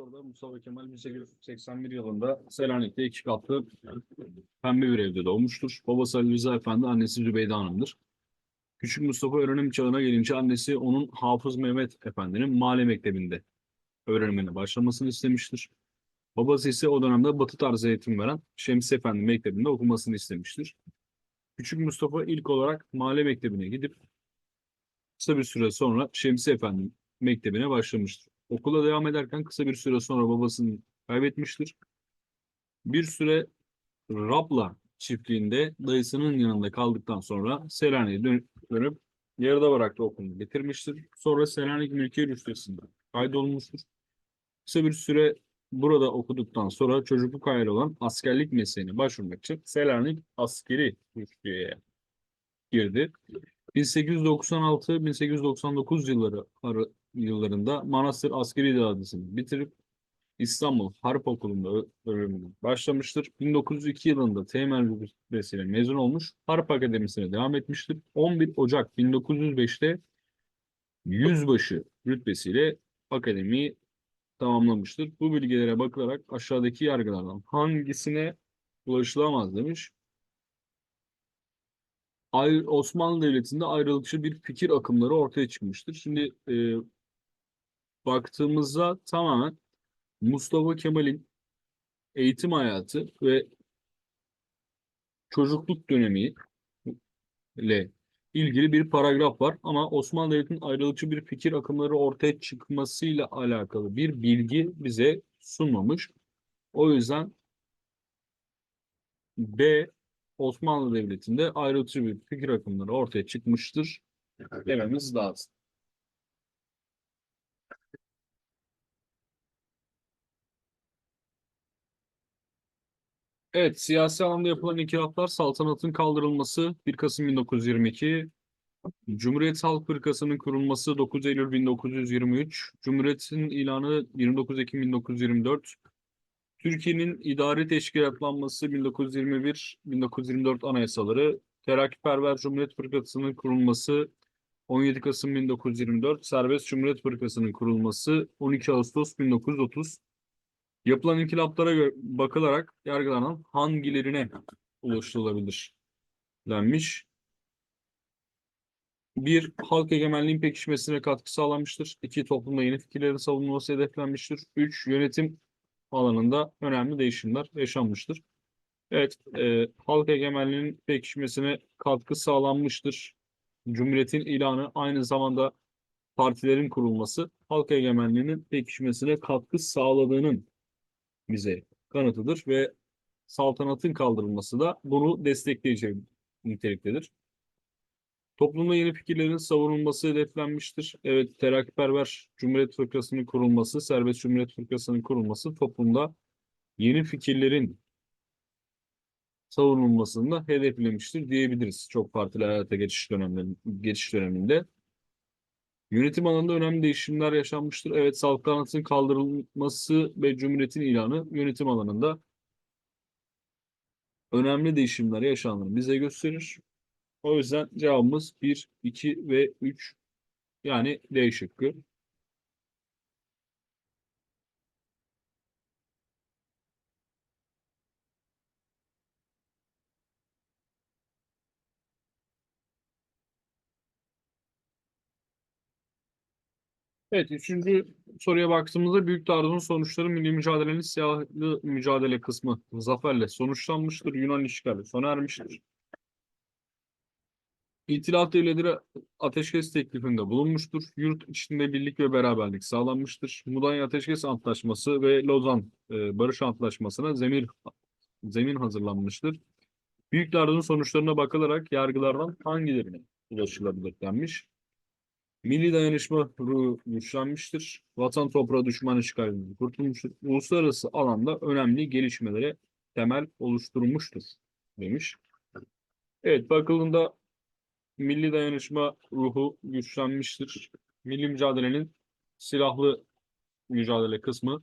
soruda Mustafa Kemal 1881 yılında Selanik'te iki katlı pembe bir evde doğmuştur. Babası Ali Rıza Efendi, annesi Zübeyde Hanım'dır. Küçük Mustafa öğrenim çağına gelince annesi onun Hafız Mehmet Efendi'nin Mahalle Mektebi'nde öğrenimine başlamasını istemiştir. Babası ise o dönemde Batı tarzı eğitim veren Şemsi Efendi Mektebi'nde okumasını istemiştir. Küçük Mustafa ilk olarak Mahalle Mektebi'ne gidip kısa bir süre sonra Şemsi Efendi Mektebi'ne başlamıştır. Okula devam ederken kısa bir süre sonra babasını kaybetmiştir. Bir süre Rabla çiftliğinde dayısının yanında kaldıktan sonra Selanik'e dön- dönüp yarıda bıraktığı okulunu bitirmiştir. Sonra Selanik Mülkiye Rüştesi'nde kaydolmuştur. Kısa bir süre burada okuduktan sonra çocukluk hayali olan askerlik mesleğine başvurmak için Selanik Askeri Rüştiye'ye girdi. 1896-1899 yılları arı- yıllarında Manastır Askeri İdaresi'ni bitirip İstanbul Harp Okulu'nda öğrenimine başlamıştır. 1902 yılında Teğmen rütbesiyle mezun olmuş. Harp Akademisi'ne devam etmiştir. 11 Ocak 1905'te yüzbaşı rütbesiyle akademiyi tamamlamıştır. Bu bilgilere bakılarak aşağıdaki yargılardan hangisine ulaşılamaz demiş. Ay- Osmanlı Devleti'nde ayrılıkçı bir fikir akımları ortaya çıkmıştır. Şimdi e, baktığımızda tamamen Mustafa Kemal'in eğitim hayatı ve çocukluk dönemi ile ilgili bir paragraf var ama Osmanlı Devleti'nin ayrılıkçı bir fikir akımları ortaya çıkmasıyla alakalı bir bilgi bize sunmamış. O yüzden B Osmanlı Devleti'nde ayrılıkçı bir fikir akımları ortaya çıkmıştır dememiz lazım. Evet, siyasi alanda yapılan inkılaplar saltanatın kaldırılması 1 Kasım 1922, Cumhuriyet Halk Fırkası'nın kurulması 9 Eylül 1923, Cumhuriyet'in ilanı 29 Ekim 1924, Türkiye'nin idari teşkilatlanması 1921-1924 anayasaları, Terakkiperver Cumhuriyet Fırkası'nın kurulması 17 Kasım 1924, Serbest Cumhuriyet Fırkası'nın kurulması 12 Ağustos 1930, Yapılan inkılaplara bakılarak yargılanan hangilerine ulaşılabilir denmiş. Bir, halk egemenliğin pekişmesine katkı sağlanmıştır. İki, toplumda yeni fikirlerin savunulması hedeflenmiştir. Üç, yönetim alanında önemli değişimler yaşanmıştır. Evet, e, halk egemenliğinin pekişmesine katkı sağlanmıştır. Cumhuriyetin ilanı aynı zamanda partilerin kurulması halk egemenliğinin pekişmesine katkı sağladığının bize kanıtıdır ve saltanatın kaldırılması da bunu destekleyici niteliktedir. Toplumda yeni fikirlerin savunulması hedeflenmiştir. Evet, terakkiperver Cumhuriyet Fırkası'nın kurulması, Serbest Cumhuriyet Fırkası'nın kurulması toplumda yeni fikirlerin savunulmasını da hedeflemiştir diyebiliriz. Çok partili hayata geçiş dönemlerinde, geçiş döneminde. Yönetim alanında önemli değişimler yaşanmıştır. Evet, saltanatın kaldırılması ve cumhuriyetin ilanı yönetim alanında önemli değişimler yaşandığını bize gösterir. O yüzden cevabımız 1, 2 ve 3 yani D şıkkı. Evet, üçüncü soruya baktığımızda Büyük Taarruz'un sonuçları milli mücadelenin silahlı mücadele kısmı zaferle sonuçlanmıştır. Yunan işgali sona ermiştir. İtilaf devletleri ateşkes teklifinde bulunmuştur. Yurt içinde birlik ve beraberlik sağlanmıştır. Mudanya Ateşkes Antlaşması ve Lozan e, Barış Antlaşması'na zemin zemin hazırlanmıştır. Büyük Taarruz'un sonuçlarına bakılarak yargılardan hangilerine ulaşılabilir denmiş. Milli dayanışma ruhu güçlenmiştir. Vatan toprağı düşman işgalinden kurtulmuştur. Uluslararası alanda önemli gelişmelere temel oluşturmuştur demiş. Evet bakıldığında milli dayanışma ruhu güçlenmiştir. Milli mücadelenin silahlı mücadele kısmı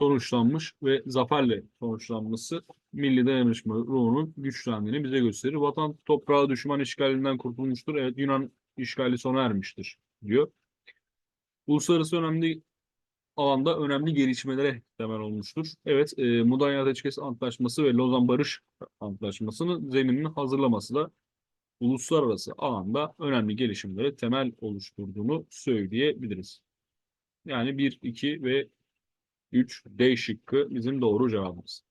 sonuçlanmış ve zaferle sonuçlanması milli dayanışma ruhunun güçlendiğini bize gösterir. Vatan toprağı düşman işgalinden kurtulmuştur. Evet Yunan işgali sona ermiştir diyor. Uluslararası önemli alanda önemli gelişmelere temel olmuştur. Evet, e, Mudanya Ateşkes Antlaşması ve Lozan Barış Antlaşması'nın zeminini hazırlaması da uluslararası alanda önemli gelişmelere temel oluşturduğunu söyleyebiliriz. Yani 1, 2 ve 3 D şıkkı bizim doğru cevabımız.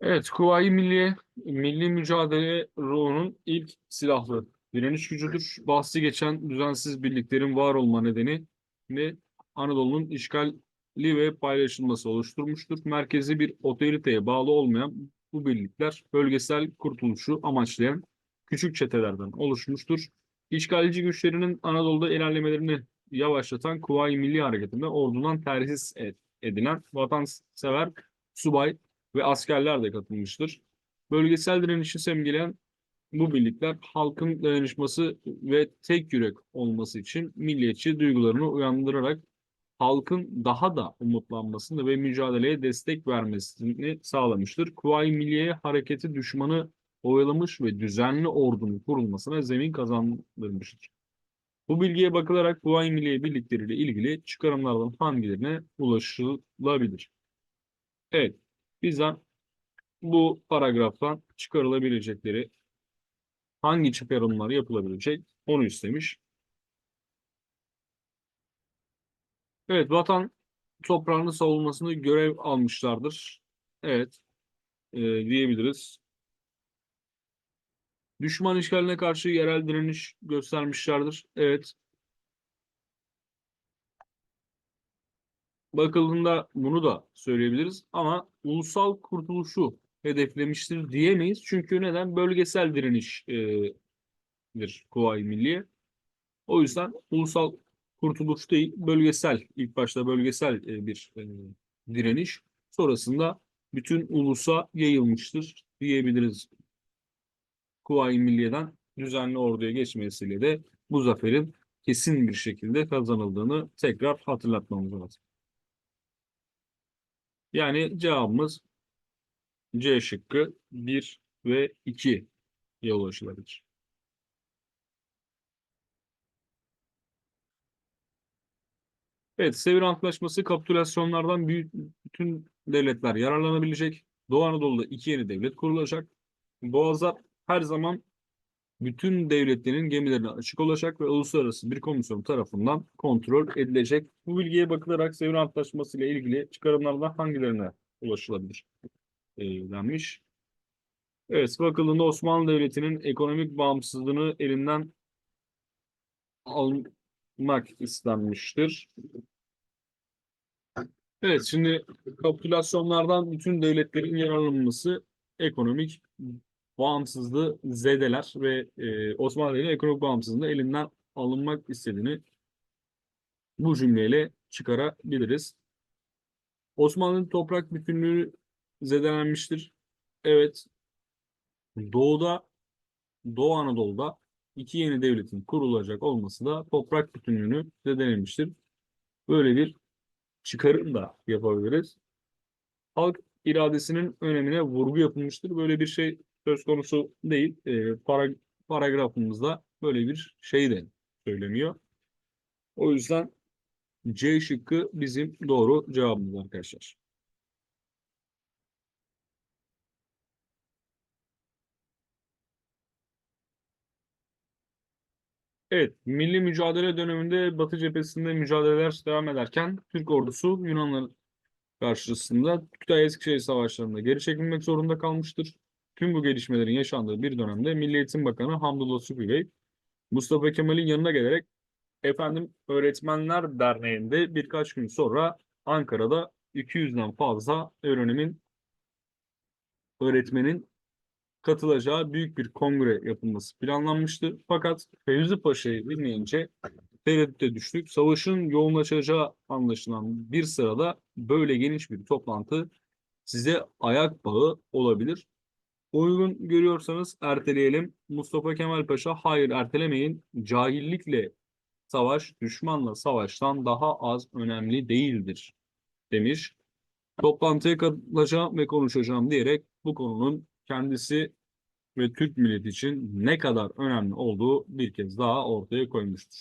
Evet, Kuvayi Milliye, milli mücadele ruhunun ilk silahlı direniş gücüdür. Bahsi geçen düzensiz birliklerin var olma nedeni ne Anadolu'nun işgali ve paylaşılması oluşturmuştur. Merkezi bir otoriteye bağlı olmayan bu birlikler bölgesel kurtuluşu amaçlayan küçük çetelerden oluşmuştur. İşgalci güçlerinin Anadolu'da ilerlemelerini yavaşlatan Kuvayi Milli Hareketi'nde ordudan terhis ed- edilen vatansever subay ve askerler de katılmıştır. Bölgesel direnişi simgeleyen bu birlikler halkın dayanışması ve tek yürek olması için milliyetçi duygularını uyandırarak halkın daha da umutlanmasını ve mücadeleye destek vermesini sağlamıştır. Kuvayi Milliye hareketi düşmanı oyalamış ve düzenli ordunun kurulmasına zemin kazandırmıştır. Bu bilgiye bakılarak Kuvayi Milliye birlikleriyle ilgili çıkarımlardan hangilerine ulaşılabilir? Evet, bizden bu paragraftan çıkarılabilecekleri hangi çıkarımlar yapılabilecek onu istemiş. Evet, vatan toprağını savunmasını görev almışlardır. Evet, e, diyebiliriz. Düşman işgaline karşı yerel direniş göstermişlerdir. Evet. Bakıldığında bunu da söyleyebiliriz ama ulusal kurtuluşu hedeflemiştir diyemeyiz. Çünkü neden? Bölgesel direniş e, Kuvayi Milliye. O yüzden ulusal kurtuluş değil, bölgesel, ilk başta bölgesel e, bir e, direniş. Sonrasında bütün ulusa yayılmıştır diyebiliriz. Kuvayi Milliye'den düzenli orduya geçmesiyle de bu zaferin kesin bir şekilde kazanıldığını tekrar hatırlatmamız lazım. Yani cevabımız C şıkkı 1 ve 2 ye ulaşılabilir. Evet, Sevr Antlaşması kapitülasyonlardan bütün devletler yararlanabilecek. Doğu Anadolu'da iki yeni devlet kurulacak. Boğazlar her zaman bütün devletlerin gemilerine açık olacak ve uluslararası bir komisyon tarafından kontrol edilecek. Bu bilgiye bakılarak Sevr Antlaşması ile ilgili çıkarımlardan hangilerine ulaşılabilir? Ee, denmiş. Evet, bakıldığında Osmanlı Devleti'nin ekonomik bağımsızlığını elinden almak istenmiştir. Evet, şimdi kapitülasyonlardan bütün devletlerin yararlanması ekonomik bağımsızlığı zedeler ve e, Osmanlı Devleti'nin ekonomik bağımsızlığını elinden alınmak istediğini bu cümleyle çıkarabiliriz. Osmanlı'nın toprak bütünlüğü zedelenmiştir. Evet, Doğu'da, Doğu Anadolu'da iki yeni devletin kurulacak olması da toprak bütünlüğünü zedelemiştir. Böyle bir çıkarım da yapabiliriz. Halk iradesinin önemine vurgu yapılmıştır. Böyle bir şey söz konusu değil. E, para, paragrafımızda böyle bir şey de söylemiyor. O yüzden C şıkkı bizim doğru cevabımız arkadaşlar. Evet, milli mücadele döneminde Batı cephesinde mücadeleler devam ederken Türk ordusu Yunanlar karşısında Kütahya Eskişehir savaşlarında geri çekilmek zorunda kalmıştır. Tüm bu gelişmelerin yaşandığı bir dönemde Milli Eğitim Bakanı Hamdullah Sübhi Bey, Mustafa Kemal'in yanına gelerek efendim Öğretmenler Derneği'nde birkaç gün sonra Ankara'da 200'den fazla öğrenimin öğretmenin katılacağı büyük bir kongre yapılması planlanmıştı. Fakat Fevzi Paşa'yı dinleyince tereddüte düştük. Savaşın yoğunlaşacağı anlaşılan bir sırada böyle geniş bir toplantı size ayak bağı olabilir. Uygun görüyorsanız erteleyelim. Mustafa Kemal Paşa hayır ertelemeyin. Cahillikle savaş düşmanla savaştan daha az önemli değildir demiş. Toplantıya katılacağım ve konuşacağım diyerek bu konunun kendisi ve Türk milleti için ne kadar önemli olduğu bir kez daha ortaya koymuştur.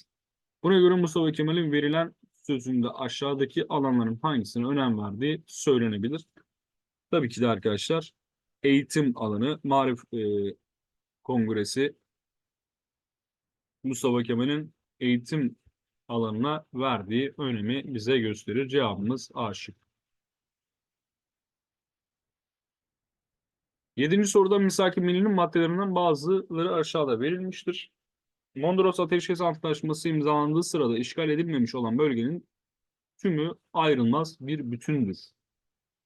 Buna göre Mustafa Kemal'in verilen sözünde aşağıdaki alanların hangisine önem verdiği söylenebilir. Tabii ki de arkadaşlar eğitim alanı, marif e, kongresi Mustafa Kemal'in eğitim alanına verdiği önemi bize gösterir. Cevabımız A şıkkı. Yedinci soruda Misaki Milli'nin maddelerinden bazıları aşağıda verilmiştir. Mondros Ateşkes Antlaşması imzalandığı sırada işgal edilmemiş olan bölgenin tümü ayrılmaz bir bütündür.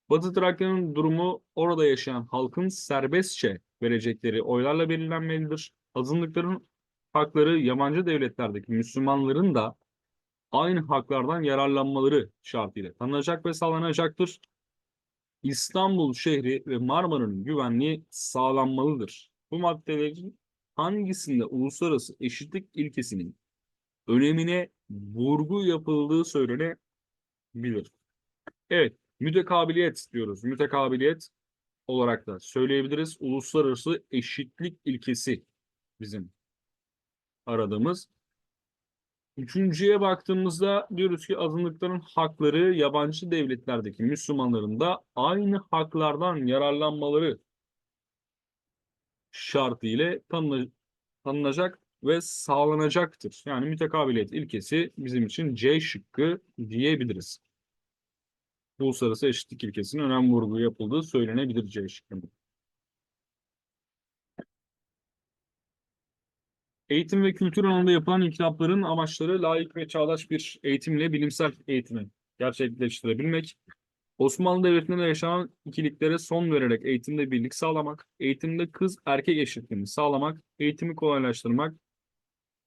Batı Trakya'nın durumu orada yaşayan halkın serbestçe verecekleri oylarla belirlenmelidir. Azınlıkların hakları yabancı devletlerdeki Müslümanların da aynı haklardan yararlanmaları şartıyla tanınacak ve sağlanacaktır. İstanbul şehri ve Marmara'nın güvenliği sağlanmalıdır. Bu maddelerin hangisinde uluslararası eşitlik ilkesinin önemine vurgu yapıldığı söylenebilir. Evet, mütekabiliyet diyoruz. Mütekabiliyet olarak da söyleyebiliriz. Uluslararası eşitlik ilkesi bizim aradığımız. Üçüncüye baktığımızda diyoruz ki azınlıkların hakları yabancı devletlerdeki Müslümanların da aynı haklardan yararlanmaları şartı ile tanına- tanınacak ve sağlanacaktır. Yani mütekabiliyet ilkesi bizim için C şıkkı diyebiliriz. Uluslararası eşitlik ilkesinin önem vurgu yapıldığı söylenebilir C şıkkında. Eğitim ve kültür alanında yapılan inkılapların amaçları layık ve çağdaş bir eğitimle bilimsel eğitimi gerçekleştirebilmek, Osmanlı Devleti'nde yaşanan ikiliklere son vererek eğitimde birlik sağlamak, eğitimde kız erkek eşitliğini sağlamak, eğitimi kolaylaştırmak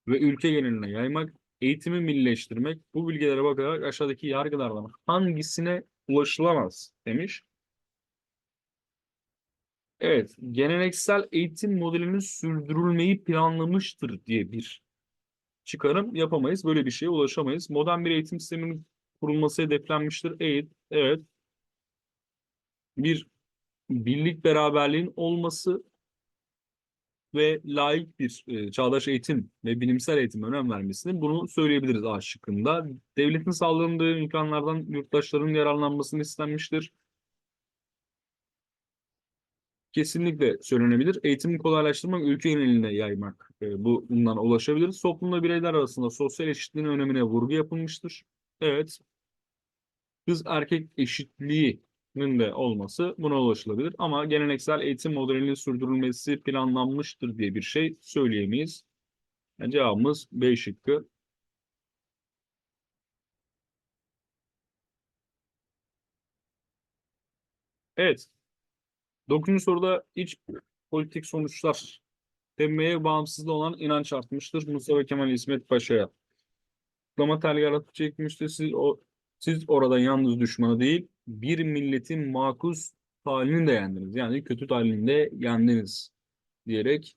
ve ülke geneline yaymak, eğitimi millileştirmek, bu bilgilere bakarak aşağıdaki yargılardan hangisine ulaşılamaz demiş. Evet, geleneksel eğitim modelinin sürdürülmeyi planlamıştır diye bir çıkarım yapamayız. Böyle bir şeye ulaşamayız. Modern bir eğitim sisteminin kurulması hedeflenmiştir. Evet, evet. Bir birlik beraberliğin olması ve layık bir e, çağdaş eğitim ve bilimsel eğitime önem vermesini bunu söyleyebiliriz A şıkkında. Devletin sağladığı imkanlardan yurttaşların yararlanmasını istenmiştir. Kesinlikle söylenebilir. Eğitimi kolaylaştırmak, ülke geneline yaymak e, bu bundan ulaşabiliriz. Toplumda bireyler arasında sosyal eşitliğin önemine vurgu yapılmıştır. Evet. Kız erkek eşitliğinin de olması buna ulaşılabilir. Ama geleneksel eğitim modelinin sürdürülmesi planlanmıştır diye bir şey söyleyemeyiz. Yani cevabımız B şıkkı. Evet. Dokuzuncu soruda iç politik sonuçlar denmeye bağımsızlığı olan inanç artmıştır. Mustafa Kemal İsmet Paşa'ya. Kutlama telgrafı çekmiştir. Siz, o, siz orada yalnız düşmanı değil, bir milletin makus halini de yendiniz. Yani kötü halini de yendiniz diyerek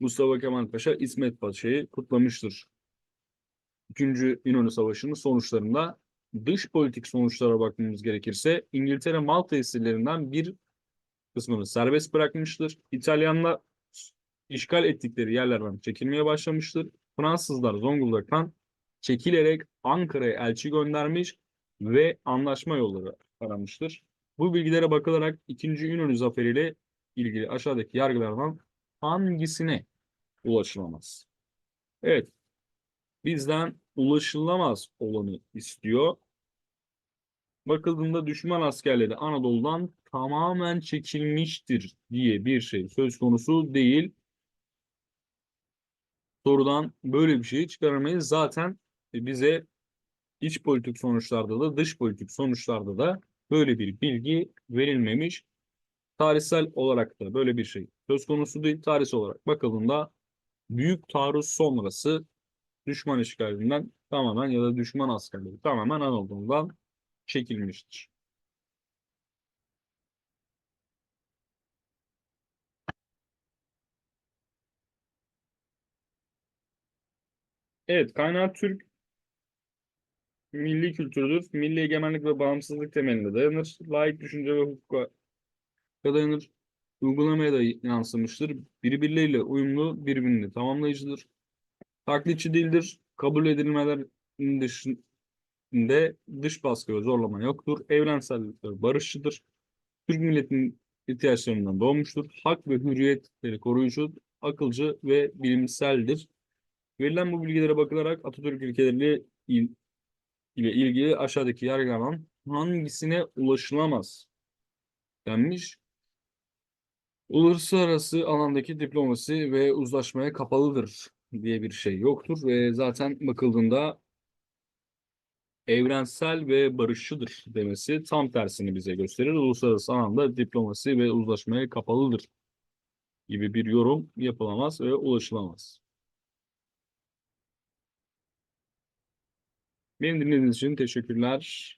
Mustafa Kemal Paşa İsmet Paşa'yı kutlamıştır. İkinci İnönü Savaşı'nın sonuçlarında dış politik sonuçlara bakmamız gerekirse İngiltere Malta esirlerinden bir kısmını serbest bırakmıştır. İtalyanlar işgal ettikleri yerlerden çekilmeye başlamıştır. Fransızlar Zonguldak'tan çekilerek Ankara'ya elçi göndermiş ve anlaşma yolları aramıştır. Bu bilgilere bakılarak 2. İnönü Zaferi ile ilgili aşağıdaki yargılardan hangisine ulaşılamaz? Evet. Bizden ulaşılamaz olanı istiyor. Bakıldığında düşman askerleri Anadolu'dan tamamen çekilmiştir diye bir şey söz konusu değil. Sorudan böyle bir şey çıkaramayız. Zaten bize iç politik sonuçlarda da dış politik sonuçlarda da böyle bir bilgi verilmemiş. Tarihsel olarak da böyle bir şey söz konusu değil. Tarihsel olarak bakıldığında büyük taarruz sonrası düşman işgalinden tamamen ya da düşman askerleri tamamen Anadolu'dan çekilmiştir. Evet, kaynağı Türk milli kültürüdür. Milli egemenlik ve bağımsızlık temelinde dayanır. Layık düşünce ve hukuka dayanır. Uygulamaya da yansımıştır. Birbirleriyle uyumlu, birbirini tamamlayıcıdır. Taklitçi değildir. kabul edilmelerin dışında dış baskı ve zorlama yoktur. Evrensellikler barışçıdır. Türk milletinin ihtiyaçlarından doğmuştur. Hak ve hürriyetleri koruyucu, akılcı ve bilimseldir. Verilen bu bilgilere bakılarak Atatürk ilkeleriyle il- ile ilgili aşağıdaki yargılanan hangisine ulaşılamaz denmiş. Uluslararası alandaki diplomasi ve uzlaşmaya kapalıdır diye bir şey yoktur ve zaten bakıldığında evrensel ve barışçıdır demesi tam tersini bize gösterir. Uluslararası alanda diplomasi ve uzlaşmaya kapalıdır gibi bir yorum yapılamaz ve ulaşılamaz. Beni dinlediğiniz için teşekkürler.